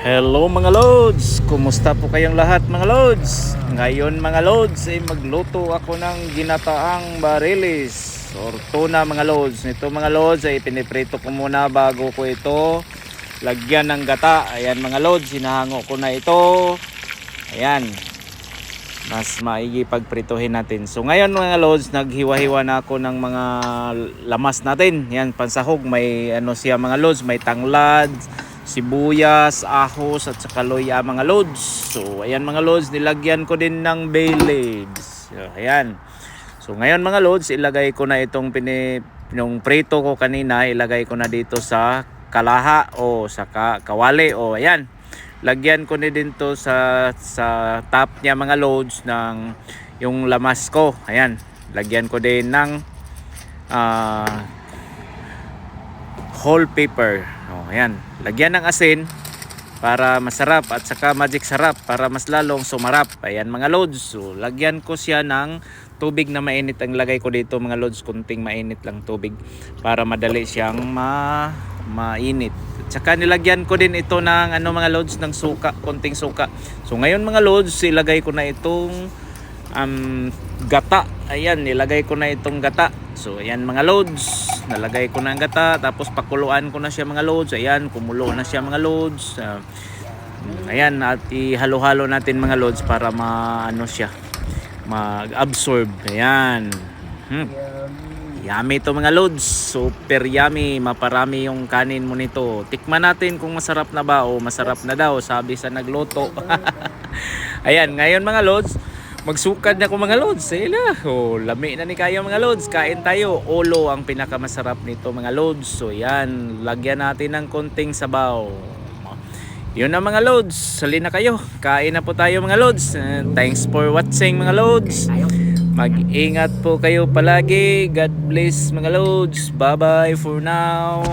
Hello mga Lods! Kumusta po kayong lahat mga Lods? Ngayon mga Lods ay magluto ako ng ginataang barilis or tuna mga Lods. Nito mga Lods ay piniprito ko muna bago ko ito lagyan ng gata. Ayan mga Lods, hinahango ko na ito. Ayan. Mas maigi pagprituhin natin. So ngayon mga Lods, naghiwa-hiwa na ako ng mga lamas natin. Yan, pansahog. May ano siya mga Lods, may tanglad, sibuyas, ahos at saka loya mga loads. So ayan mga loads, nilagyan ko din ng bay leaves. So, ayan. So ngayon mga loads, ilagay ko na itong pini yung prito ko kanina, ilagay ko na dito sa kalaha o sa ka, kawali o ayan. Lagyan ko na din to sa sa top niya mga loads ng yung lamas ko. Ayan. Lagyan ko din ng ah whole paper. Oh, ayan. Lagyan ng asin para masarap at saka magic sarap para mas lalong sumarap. Ayan mga loads. So, lagyan ko siya ng tubig na mainit ang lagay ko dito mga loads. Kunting mainit lang tubig para madali siyang ma mainit. At saka nilagyan ko din ito ng ano mga loads ng suka, konting suka. So ngayon mga loads, ilagay ko na itong um, gata. Ayan, nilagay ko na itong gata. So, ayan mga loads. Nalagay ko na ang gata. Tapos pakuluan ko na siya mga loads. Ayan, kumulo na siya mga loads. Ah, ayan, at ihalo-halo natin mga loads para maano siya. Mag-absorb. Ayan. Hmm. Yummy to mga loads. Super yummy. Maparami yung kanin mo nito. Tikman natin kung masarap na ba o masarap na daw. Sabi sa nagluto. Ayan, ngayon mga loads. Magsukad na ko mga loads. Sila. Oh, lami na ni kayo mga loads. Kain tayo. Olo ang pinakamasarap nito mga loads. So yan, lagyan natin ng konting sabaw. Yun na mga loads. Sali na kayo. Kain na po tayo mga loads. Uh, thanks for watching mga loads. Mag-ingat po kayo palagi. God bless mga loads. Bye-bye for now.